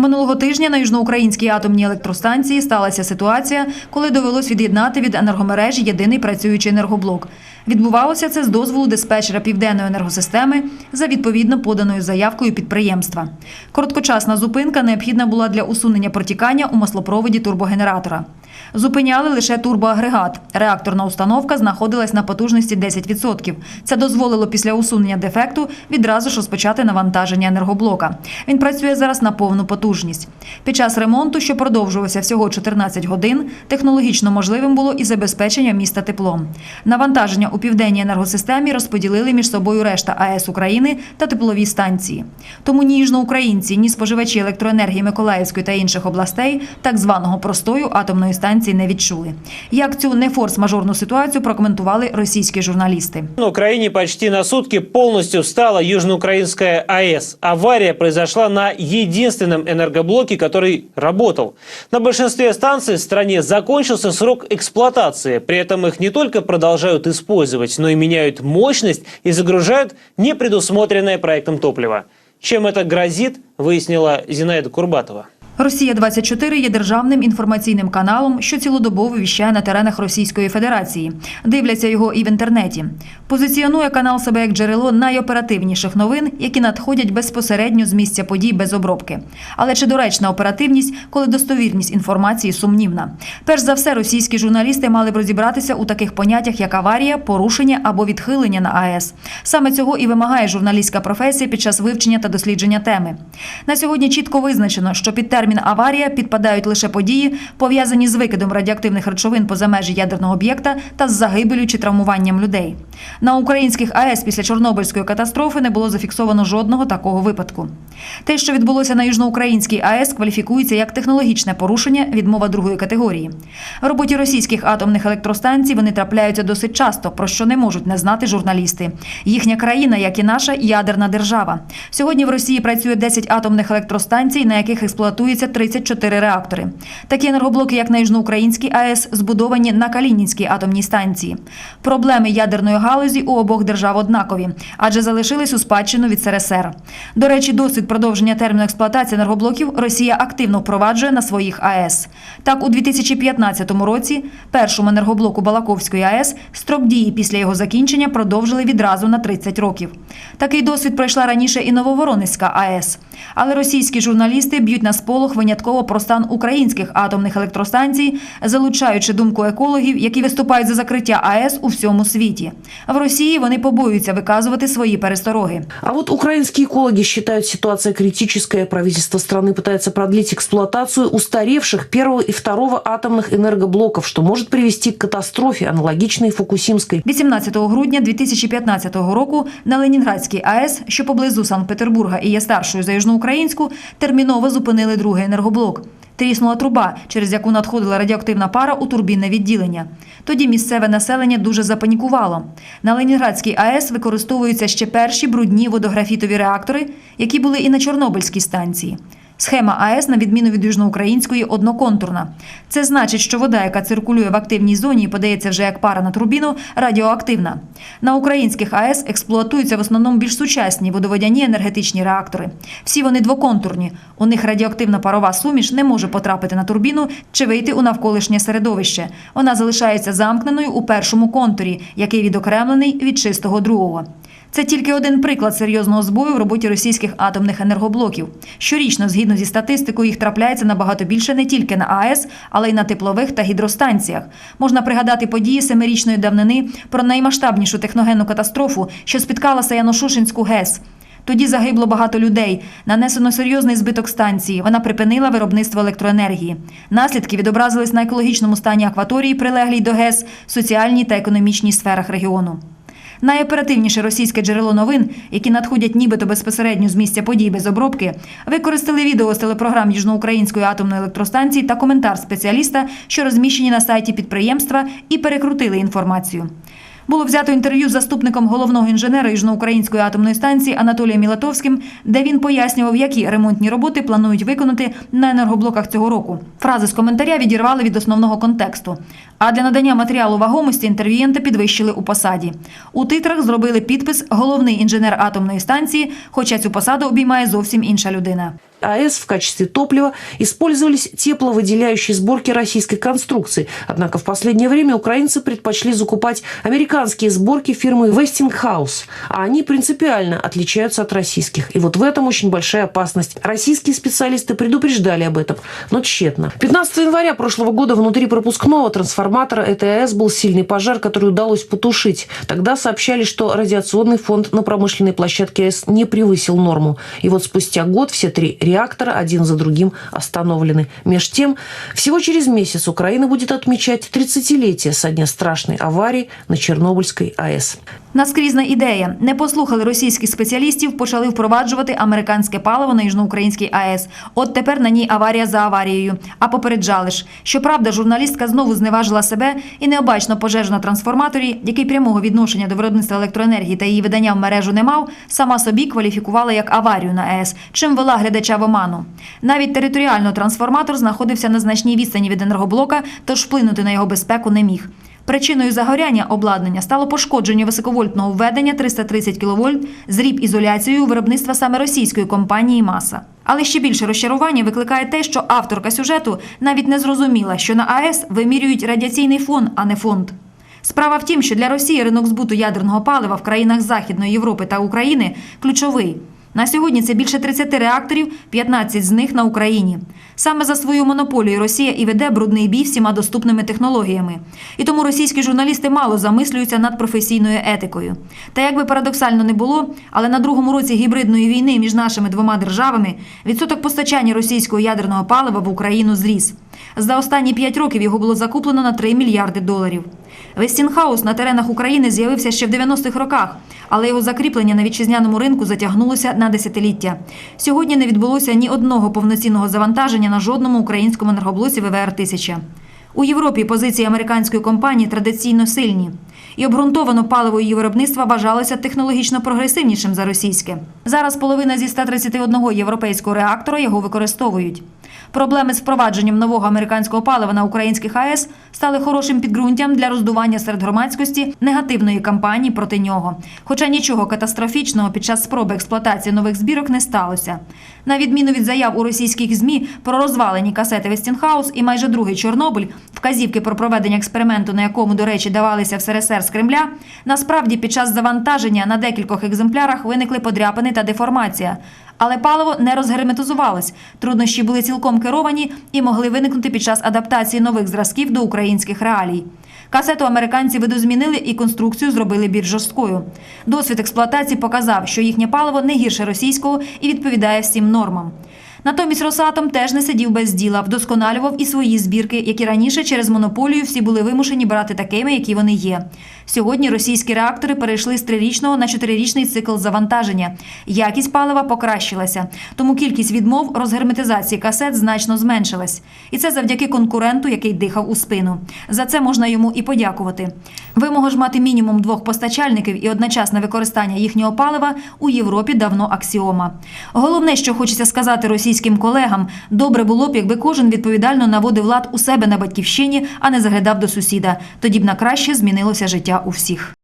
Минулого тижня на южноукраїнській атомній електростанції сталася ситуація, коли довелось від'єднати від енергомережі єдиний працюючий енергоблок. Відбувалося це з дозволу диспетчера південної енергосистеми за відповідно поданою заявкою підприємства. Короткочасна зупинка необхідна була для усунення протікання у маслопроводі турбогенератора. Зупиняли лише турбоагрегат. Реакторна установка знаходилась на потужності 10%. Це дозволило після усунення дефекту відразу ж розпочати навантаження енергоблока. Він працює зараз на повну потужність. Під час ремонту, що продовжувався всього 14 годин, технологічно можливим було і забезпечення міста теплом. Навантаження у південній енергосистемі розподілили між собою решта АЕС України та теплові станції. Тому ні южноукраїнці, ні споживачі електроенергії Миколаївської та інших областей так званого простою атомної станції не відчули. Як цю не форс-мажорну ситуацію прокоментували російські журналісти. На Украине почти на сутки полностью встала Южноукраинская АЭС. Авария произошла на единственном энергоблоке, который работал. На большинстве станций в стране закончился срок эксплуатации. При этом их не только продолжают использовать, но и меняют мощность и загружают непредусмотренное проектом топливо. Чем это грозит, выяснила Зинаида Курбатова. Росія 24 є державним інформаційним каналом, що цілодобово віщає на теренах Російської Федерації. Дивляться його і в інтернеті. Позиціонує канал себе як джерело найоперативніших новин, які надходять безпосередньо з місця подій без обробки. Але чи доречна оперативність, коли достовірність інформації сумнівна? Перш за все, російські журналісти мали б розібратися у таких поняттях, як аварія, порушення або відхилення на АЕС. Саме цього і вимагає журналістська професія під час вивчення та дослідження теми. На сьогодні чітко визначено, що під термін аварія підпадають лише події, пов'язані з викидом радіоактивних речовин поза межі ядерного об'єкта та з загибелю чи травмуванням людей. На українських АЕС після Чорнобильської катастрофи не було зафіксовано жодного такого випадку. Те, що відбулося на южноукраїнській АЕС, кваліфікується як технологічне порушення відмова другої категорії. В роботі російських атомних електростанцій вони трапляються досить часто, про що не можуть не знати журналісти. Їхня країна, як і наша, ядерна держава. Сьогодні в Росії працює 10 атомних електростанцій, на яких експлуатується 34 реактори. Такі енергоблоки, як на Южноукраїнській АЕС, збудовані на Калінінській атомній станції. Проблеми ядерної галузі у обох держав однакові, адже залишились у спадщину від СРСР. До речі, досвід продовження терміну експлуатації енергоблоків Росія активно впроваджує на своїх АЕС. Так, у 2015 році першому енергоблоку Балаковської АЕС строк дії після його закінчення продовжили відразу на 30 років. Такий досвід пройшла раніше і Нововоронезька АЕС. Але російські журналісти б'ють на сполох винятково про стан українських атомних електростанцій, залучаючи думку екологів, які виступають за закриття АЕС у всьому світі. В Росії вони побоюються виказувати свої перестороги. А вот украинские экологи считают ситуация критическая. Правительство страны пытается продлить эксплуатацию устаревших первого и второго атомных энергоблоков, что может привести к катастрофе, аналогичной Фукусимской. 18 грудня 2015 року на Ленінградській АЕС, що поблизу Санкт-Петербурга і є старшою за южноукраїнську, терміново зупинили другий енергоблок. Тріснула труба, через яку надходила радіоактивна пара у турбінне відділення. Тоді місцеве населення дуже запанікувало. На Ленінградській АЕС використовуються ще перші брудні водографітові реактори, які були і на Чорнобильській станції. Схема АЕС, на відміну від южноукраїнської, одноконтурна. Це значить, що вода, яка циркулює в активній зоні і подається вже як пара на турбіну, радіоактивна. На українських АЕС експлуатуються в основному більш сучасні водоводяні енергетичні реактори. Всі вони двоконтурні. У них радіоактивна парова суміш не може потрапити на турбіну чи вийти у навколишнє середовище. Вона залишається замкненою у першому контурі, який відокремлений від чистого другого. Це тільки один приклад серйозного збою в роботі російських атомних енергоблоків. Щорічно, згідно зі статистикою, їх трапляється набагато більше не тільки на АЕС, але й на теплових та гідростанціях. Можна пригадати події семирічної давнини про наймасштабнішу техногенну катастрофу, що спіткала Саяно-Шушинську ГЕС. Тоді загибло багато людей. Нанесено серйозний збиток станції. Вона припинила виробництво електроенергії. Наслідки відобразились на екологічному стані акваторії, прилеглій до ГЕС, соціальній та економічній сферах регіону. Найоперативніше російське джерело новин, які надходять нібито безпосередньо з місця подій без обробки, використали відео з телепрограм Южноукраїнської атомної електростанції та коментар спеціаліста, що розміщені на сайті підприємства, і перекрутили інформацію. Було взято інтерв'ю з заступником головного інженера Южноукраїнської атомної станції Анатолієм Мілатовським, де він пояснював, які ремонтні роботи планують виконати на енергоблоках цього року. Фрази з коментаря відірвали від основного контексту. А для надання матеріалу вагомості інтерв'юєнта підвищили у посаді. У титрах зробили підпис головний інженер атомної станції, хоча цю посаду обіймає зовсім інша людина. АЭС в качестве топлива использовались тепловыделяющие сборки российской конструкции. Однако в последнее время украинцы предпочли закупать американские сборки фирмы Westinghouse, а они принципиально отличаются от российских. И вот в этом очень большая опасность. Российские специалисты предупреждали об этом, но тщетно. 15 января прошлого года внутри пропускного трансформатора этой АЭС был сильный пожар, который удалось потушить. Тогда сообщали, что радиационный фонд на промышленной площадке АЭС не превысил норму. И вот спустя год все три реактора один за другим остановлены. Меж тем, всего через месяц Украина будет отмечать 30-летие со дня страшной аварии на Чернобыльской АЭС. Наскрізна ідея. Не послухали російських спеціалістів, почали впроваджувати американське паливо на Южноукраїнській АЕС. От тепер на ній аварія за аварією. А попереджали ж. Щоправда, журналістка знову зневажила себе і необачно пожежу на трансформаторі, який прямого відношення до виробництва електроенергії та її видання в мережу не мав, сама собі кваліфікувала як аварію на АЕС, чим вела глядача в оману. Навіть територіально трансформатор знаходився на значній відстані від енергоблока, тож вплинути на його безпеку не міг. Причиною загоряння обладнання стало пошкодження високовольтного введення 330 кВт зріб ізоляцією виробництва саме російської компанії Маса. Але ще більше розчарування викликає те, що авторка сюжету навіть не зрозуміла, що на АЕС вимірюють радіаційний фон, а не фонд. Справа в тім, що для Росії ринок збуту ядерного палива в країнах Західної Європи та України ключовий. На сьогодні це більше 30 реакторів, 15 з них на Україні. Саме за свою монополію Росія і веде брудний бій всіма доступними технологіями. І тому російські журналісти мало замислюються над професійною етикою. Та як би парадоксально не було, але на другому році гібридної війни між нашими двома державами відсоток постачання російського ядерного палива в Україну зріс. За останні 5 років його було закуплено на 3 мільярди доларів. Вестінхаус на теренах України з'явився ще в 90-х роках, але його закріплення на вітчизняному ринку затягнулося на десятиліття. Сьогодні не відбулося ні одного повноцінного завантаження на жодному українському енергоблоці ВВР-1000. У Європі позиції американської компанії традиційно сильні. І обґрунтовано паливо її виробництва вважалося технологічно прогресивнішим за російське. Зараз половина зі 131 європейського реактора його використовують. Проблеми з впровадженням нового американського палива на українських АЕС стали хорошим підґрунтям для роздування серед громадськості негативної кампанії проти нього. Хоча нічого катастрофічного під час спроби експлуатації нових збірок не сталося. На відміну від заяв у російських ЗМІ про розвалені касети Вестінхаус і майже другий Чорнобиль, вказівки про проведення експерименту, на якому, до речі, давалися в СРСР з Кремля, насправді під час завантаження на декількох екземплярах виникли подряпини та деформація. Але паливо не розгерметизувалось. Труднощі були цілком керовані і могли виникнути під час адаптації нових зразків до українських реалій. Касету американці видозмінили і конструкцію зробили більш жорсткою. Досвід експлуатації показав, що їхнє паливо не гірше російського і відповідає всім нормам. Натомість Росатом теж не сидів без діла, вдосконалював і свої збірки, які раніше через монополію всі були вимушені брати такими, які вони є. Сьогодні російські реактори перейшли з трирічного на чотирирічний цикл завантаження. Якість палива покращилася, тому кількість відмов розгерметизації касет значно зменшилась. І це завдяки конкуренту, який дихав у спину. За це можна йому і подякувати. Вимога ж мати мінімум двох постачальників і одночасне використання їхнього палива у Європі давно аксіома. Головне, що хочеться сказати російським колегам, добре було б, якби кожен відповідально наводив лад у себе на батьківщині, а не заглядав до сусіда. Тоді б на краще змінилося життя у всіх.